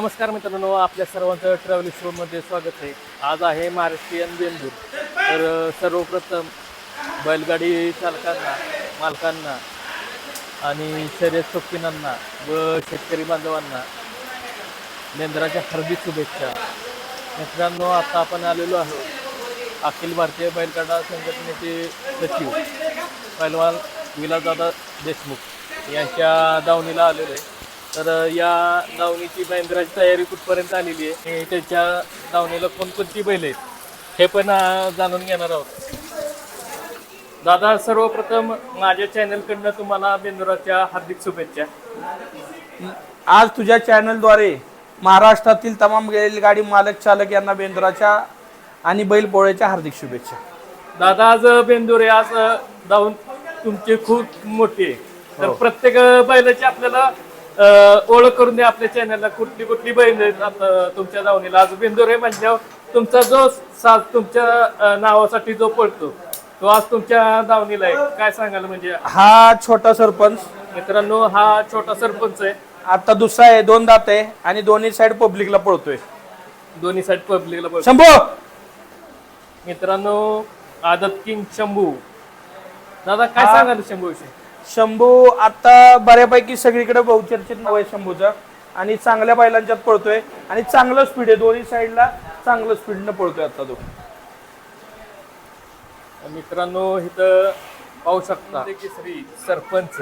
नमस्कार मित्रांनो आपल्या सर्वांचं ट्रॅव्हल शोमध्ये स्वागत आहे. आज आहे महाराष्ट्रीयन बेंदूर. तर सर्वप्रथम बैलगाडी चालकांना मालकांना आणि शर्यत शौकीनांना व शेतकरी बांधवांना बेंद्राच्या हार्दिक शुभेच्छा. मित्रांनो आता आपण आलेलो आहोत अखिल भारतीय बैलगाडा संघटनेचे सचिव पैलवान विलासदादा देशमुख यांच्या दावणीला आलेलो आहे. तर या दावणीची बेंद्राची तयारी कुठपर्यंत आलेली आहे त्याच्या दावणीला कोणकोणती बैल आहेत हे पण जाणून घेणार आहोत. दादा सर्वप्रथम माझ्या चॅनलकडनं तुम्हाला बेंदुराच्या हार्दिक शुभेच्छा. आज तुझ्या चॅनलद्वारे महाराष्ट्रातील तमाम बैलगाडी मालक चालक यांना बेंद्राच्या आणि बैलपोळ्याच्या हार्दिक शुभेच्छा. दादा आज बेंदूर आज दावण तुमची खूप मोठी आहे तर प्रत्येक अ, बैलाची आपल्याला ओळख करून द्या आपल्या चॅनलला कुठली कुठली आता तुमच्या दावणीला आज बेंदूर आहे म्हणल्यावर तुमचा जो साज तुमच्या नावासाठी जो पडतो तो आज तुमच्या दावणीला आहे. काय सांगाल म्हणजे? हा छोटा सरपंच. मित्रांनो हा छोटा सरपंच आहे. आता दुसरा आहे दोन दात आहे आणि दोन्ही साइड पब्लिकला पळतोय. दोन्ही साईड पब्लिकला बोल शंभू! मित्रांनो आदत किंग शंभू. दादा काय. सांगाल शंभू विषयी शंभू आता बऱ्यापैकी सगळीकडे बहुचर्चित नाव आहे शंभूचं. आणि चांगल्या बैलांच्यात पळतोय. आणि चांगलं स्पीड आहे. दोन्ही साईडला चांगलं स्पीडनं पळतोय आता तो. मित्रांनो इथं पाहू शकता श्री सरपंच.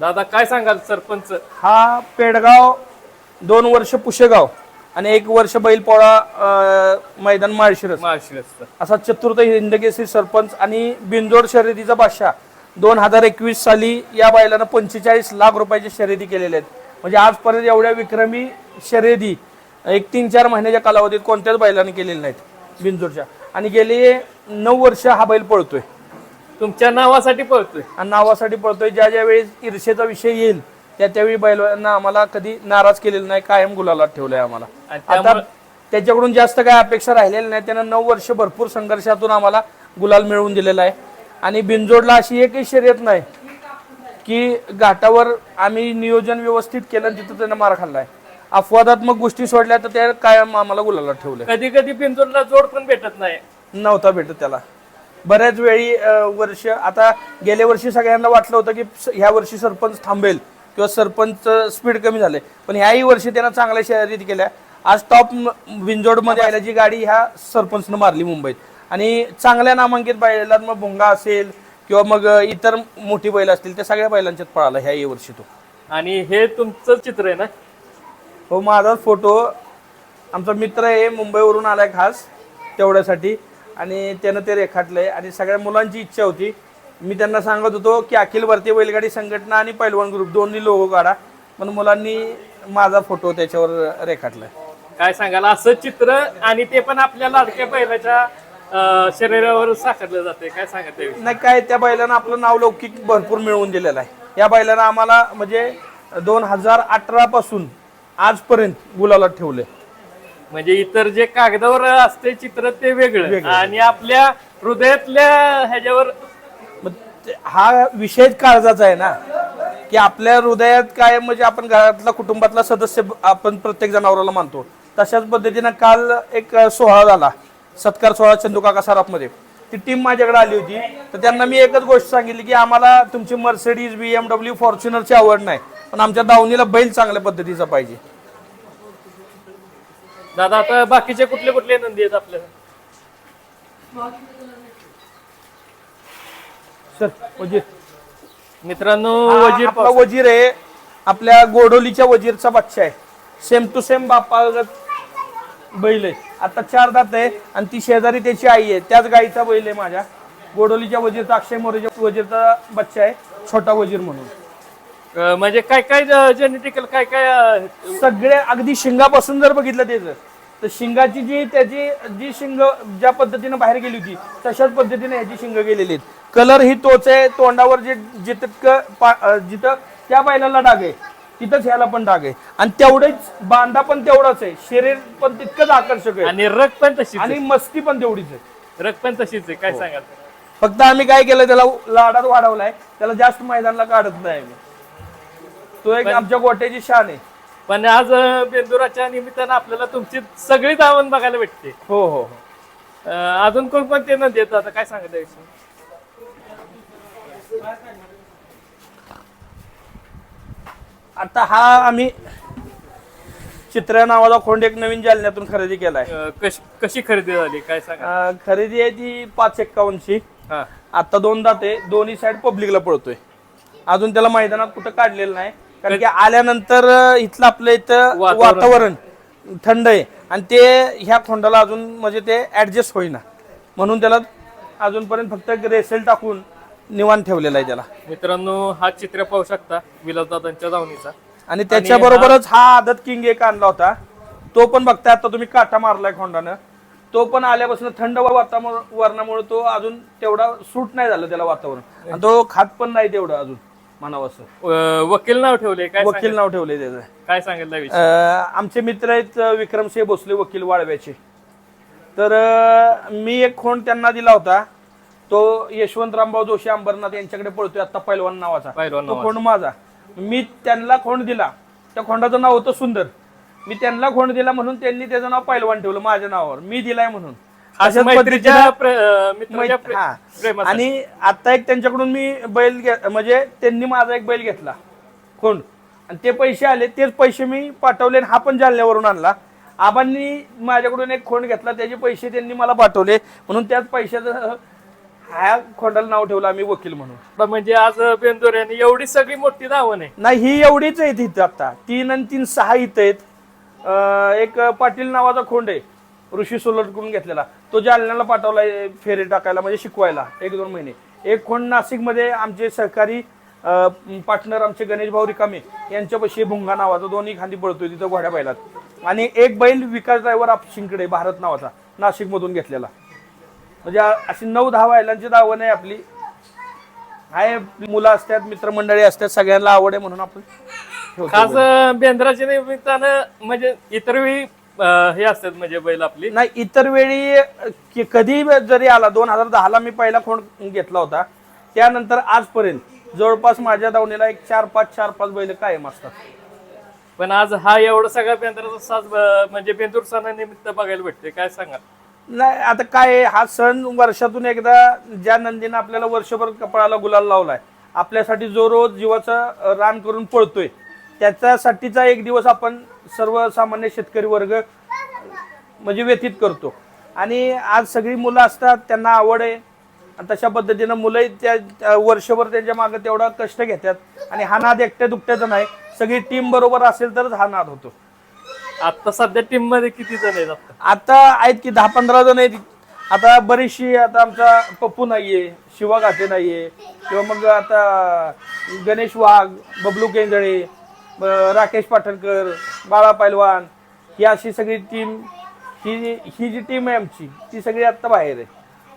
दादा काय सांगाल सरपंच? हा पेडगाव दोन वर्ष पुशेगाव. आणि एक वर्ष बैलपोळा मैदान माळशिरस. असा चतुर्थ हिंदकेसरी सरपंच आणि बिंजोड शर्यतीचा बादशाह. दोन हजार एकवीस साली या बैलानं पंचेचाळीस लाख रुपयाच्या शर्यती केलेल्या आहेत. म्हणजे आजपर्यंत एवढ्या विक्रमी शर्यती एक तीन चार महिन्याच्या कालावधीत कोणत्याच बैलाने केलेल्या नाहीत बिंजोडच्या आणि गेले नऊ वर्ष हा बैल पळतोय. तुमच्या नावासाठी पळतोय. आणि नावासाठी पळतोय. ज्या ज्या वेळेस ईर्षेचा विषय येईल त्या त्यावेळी बैलांना आम्हाला कधी नाराज केलेलं नाही कायम गुलाला ठेवलंय आम्हाला. आणि आता त्यामुळे त्याच्याकडून जास्त काय अपेक्षा राहिलेल्या नाही. त्यानं नऊ वर्ष भरपूर संघर्षातून आम्हाला गुलाल मिळवून दिलेला आहे. आणि बिनजोडला अशी एकही शर्यत नाही की घाटावर आम्ही नियोजन व्यवस्थित केलं आणि तिथं त्यानं मार खाल्लाय अपवादात्मक गोष्टी सोडल्या तर त्या कायम आम्हाला गुलाला ठेवलंय. कधी कधी पिंजोरला जोड पण भेटत नाही. नव्हता भेटत त्याला. बऱ्याच वेळी अं, वर्ष आता गेल्या वर्षी सगळ्यांना वाटलं होतं की स- ह्या वर्षी सरपंच थांबेल. किंवा सरपंच स्पीड कमी झाले. पण ह्याही वर्षी त्यानं चांगल्या शर्यती केल्या. आज टॉप विंजोडमध्ये आल्याची गाडी ह्या सरपंचनं मारली मुंबईत. आणि चांगल्या नामांकित बैलात मग भोंगा असेल किंवा मग इतर मोठी बैल असतील त्या सगळ्या बैलांच्यात पळाला ह्याही वर्षी तो. आणि हे तुमचं चित्र आहे ना? हो माझा फोटो आमचा मित्र आहे मुंबईवरून आलाय खास तेवढ्यासाठी. आणि त्यानं ते रेखाटलंय. आणि सगळ्या मुलांची इच्छा होती मी त्यांना सांगत होतो की अखिल भारतीय बैलगाडी संघटना आणि पैलवान ग्रुप दोन्ही लोगो काढा. पण मुलांनी माझा फोटो त्याच्यावर रेखाटलाय. काय सांगाल? असं चित्र आणि ते पण आपल्या लाडक्या बैलाच्या शरीरावर साकारलं जाते काय सांगा त्याविषयी? नाही काय त्या बैलानं आपलं नाव लौकिक भरपूर मिळवून दिलेलं आहे. या बैलानं आम्हाला म्हणजे दोन हजार अठरा पासून आजपर्यंत गुलाला ठेवले म्हणजे इतर जे कागदावर असते चित्र ते वेगळं. आणि आपल्या हृदयातल्या ह्याच्यावर हा विषयच काळजाचा आहे ना की आपल्या हृदयात काय म्हणजे आपण घरातला कुटुंबातला सदस्य आपण प्रत्येक जनावराला मानतो. तशाच पद्धतीनं काल एक सोहळा झाला सत्कार सोहळा चंदुकाका सराफमध्ये. ती टीम माझ्याकडे आली होती. तर त्यांना मी एकच गोष्ट सांगितली की आम्हाला तुमची मर्सिडीज बी एम डब्ल्यू फॉर्च्युनरची आवड नाही पण आमच्या दावणीला बैल चांगल्या पद्धतीचा पाहिजे. दादा आता बाकीचे कुठले कुठले नंदी आहेत आपल्याला सर वजीर. मित्रांनो वजीर आपला वजीर आहे. आपल्या गोडोलीच्या वजीरचा बच्चा आहे. सेम टू सेम बापागत बैल आहे. आता चार दात आहे आणि ती शेजारी त्याची आई आहे. त्याच गाईचा बैल आहे माझ्या. गोडोलीच्या वजीरचा अक्षय मोरेच्या वजीरचा बच्चा आहे. छोटा वजीर म्हणून. अं, म्हणजे काय काय जेनेटिकल काय काय अं, सगळे अगदी शिंगापासून जर बघितलं त्याचं तर शिंगाची जी त्याची जी शिंग ज्या पद्धतीने बाहेर गेली होती तशाच पद्धतीने ह्याची शिंग गेलेली आहेत. कलर ही तोच आहे तोंडावर जे जितकं जिथं त्या बैलाला डाग आहे तिथंच ह्याला पण डाग आहे. आणि तेवढेच बांधा पण तेवढाच आहे शरीर पण तितकंच आकर्षक आहे. आणि रग पण तशीच आणि. मस्ती पण तेवढीच आहे. रग पण तशीच आहे काय सांगाल? फक्त आम्ही काय केलं त्याला लाडात वाढवलाय त्याला जास्त मैदानाला काढत नाही आम्ही. तो एक आमच्या गोट्याची शान आहे. पण आज बेंदुराच्या निमित्तानं आपल्याला तुमची सगळी दावण बघायला भेटते. हो हो हो. अं, अजून कोणकोणते नंदी येतात? आता काय सांगता याविषयी आता हा आम्ही चित्र्या नावाचा खोंड एक नवीन जालन्यातून खरेदी केलाय. अं, कशी कशी खरेदी झाली? काय सांगा? अं, खरेदी आहे ती पाच एक्कावन्नची. हा. आता दोन दाते दोन्ही साईड पब्लिकला पळतोय. अजून त्याला मैदानात कुठं काढलेलं नाही. कारण की आल्यानंतर इथलं आपलं इथं वातावरण. थंड आहे. आणि ते ह्या खोंडाला अजून म्हणजे ते ऍडजस्ट होईना. म्हणून त्याला अजूनपर्यंत फक्त रेसेल टाकून निवांत ठेवलेला आहे त्याला. मित्रांनो हा चित्र पाहू शकता विलासदादांच्या दावणीचा आणि त्याच्याबरोबरच हा आदत किंग एक आणला होता. तो पण बघताय आता तुम्ही काटा मारलाय खोंडानं. तो पण आल्यापासून थंड वातावरणामुळे तो अजून तेवढा सूट नाही झालं त्याला वातावरण. आणि तो खात पण नाही तेवढं अजून. म्हणावं असं. अं, वकील नाव ठेवले काय वकील नाव ठेवलंय त्याचं. काय अं, आमचे मित्र आहेत अं, विक्रमसिंह भोसले वकील वाळव्याचे. तर अं, मी एक खोंड त्यांना दिला होता. तो यशवंतरामभाऊ जोशी अंबरनाथ यांच्याकडे पळतोय आता पैलवान नावाचा. पहिलवान तो खोंड माझा. मी त्यांना खोंड दिला. त्या खोंडाचं नाव होतं सुंदर. मी त्यांना खोंड दिला म्हणून त्यांनी त्याचं नाव पैलवान ठेवलं माझ्या नावावर. मी दिलाय म्हणून. अशाच मैत्रीच्या हा. प्रेमासाठी. आणि आता एक त्यांच्याकडून मी बैल घे- म्हणजे त्यांनी माझा एक बैल घेतला. खोंड आणि ते पैसे आले तेच पैसे मी पाठवले आणि हा पण जालन्यावरून आणला. आबांनी माझ्याकडून एक खोंड घेतला त्याचे पैसे त्यांनी मला पाठवले. म्हणून त्याच पैशाचं ह्या खोंडाला नाव ठेवलं आम्ही वकील म्हणून. म्हणजे आज बेंदोर यांनी एवढी सगळी मोठी दावण आहे. नाही ही एवढीच आहेत इथं आता. तीन आणि तीन सहा इथं आहेत. अं, एक पाटील नावाचा खोंड आहे. ऋषी सोलटकडून घेतलेला. तो जालन्याला पाठवला फेरे टाकायला म्हणजे शिकवायला एक दोन महिने. एक कोण नाशिकमध्ये आमचे सहकारी पार्टनर आमचे गणेश भाऊ रिकामे यांच्यापाशी भुंगा नावाचा दोन्ही खांदी पळतोय तिथं घोड्या बैलात. आणि एक बैल विकास ड्रायव्हर आपशिंकडे भारत नावाचा नाशिकमधून घेतलेला. म्हणजे अशी नऊ दहा बैलांची दावण आहे आपली. आहे मुलं असतात मित्रमंडळी असतात सगळ्यांना आवड आहे म्हणून आपण खास बेंद्राच्या निमित्तानं म्हणजे इतर वेळी हे असतात म्हणजे बैल आपली? नाही इतर वेळी कधी जरी आला दोन हजार दहाला मी पहिला खोंड घेतला होता. त्यानंतर आजपर्यंत जवळपास माझ्या दावणीला एक चार पाच चार पाच बैल कायम असतात. पण आज हा एवढा सगळा बेंद्राचा साज म्हणजे बेंदूर सणानिमित्त बघायला भेटते काय सांगा नाही आता काय हा सण वर्षातून एकदा ज्या नंदीनं आपल्याला वर्षभर कपाळाला गुलाल लावलाय आपल्यासाठी जो रोज जीवाचा रान करून पळतोय त्याच्यासाठीचा एक दिवस आपण सर्वसामान्य शेतकरी वर्ग म्हणजे व्यतीत करतो. आणि आज सगळी मुलं असतात त्यांना आवड आहे. आणि तशा पद्धतीनं मुलंही त्या वर्षभर त्यांच्या मागे तेवढा कष्ट घेतात. आणि हा नाद एकट्या दुकट्याचा नाही. सगळी टीम बरोबर असेल तरच हा नाद होतो. आता सध्या टीममध्ये किती जण आहेत आता? आहेत की दहा पंधरा जण आहेत. आता बरीचशी आता आमचा पप्पू नाहीये शिवा घाटे नाहीये. किंवा मग आता गणेश वाघ बबलू केंजळे ब- राकेश पाटणकर बाळा पैलवान ही अशी सगळी टीम ही ही जी टीम आहे आमची ती सगळी आत्ता बाहेर आहे.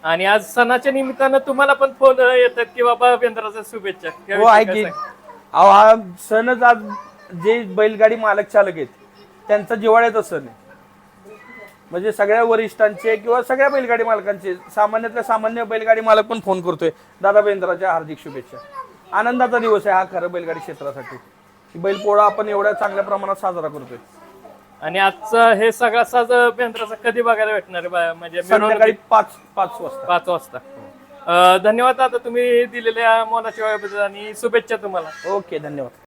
आणि आज सणाच्या निमित्तानं तुम्हाला पण फोन येतात की बाबा बेंद्राच्या शुभेच्छा. हो आहे की? अहो हा सणच आज जे बैलगाडी मालक चालक आहेत त्यांचा जिवाळ्याचा सण आहे. म्हणजे सगळ्या वरिष्ठांचे किंवा सगळ्या बैलगाडी मालकांचे सामान्यातल्या सामान्य बैलगाडी मालक पण फोन करतोय दादा बेंद्राच्या हार्दिक शुभेच्छा. आनंदाचा दिवस आहे हा खरं बैलगाडी क्षेत्रासाठी. बैलपोळा आपण एवढ्या चांगल्या प्रमाणात साजरा करतोय. आणि आजचा हे सगळा साज बेंद्राचा कधी बघायला भेटणार आहे बा- म्हणजे संध्याकाळी मिरवणुकीत पाच पाच वाजता. पाच वाजता. अं, धन्यवाद आता तुम्ही दिलेल्या मोलाच्या वेळेबद्दल आणि शुभेच्छा तुम्हाला. ओके धन्यवाद.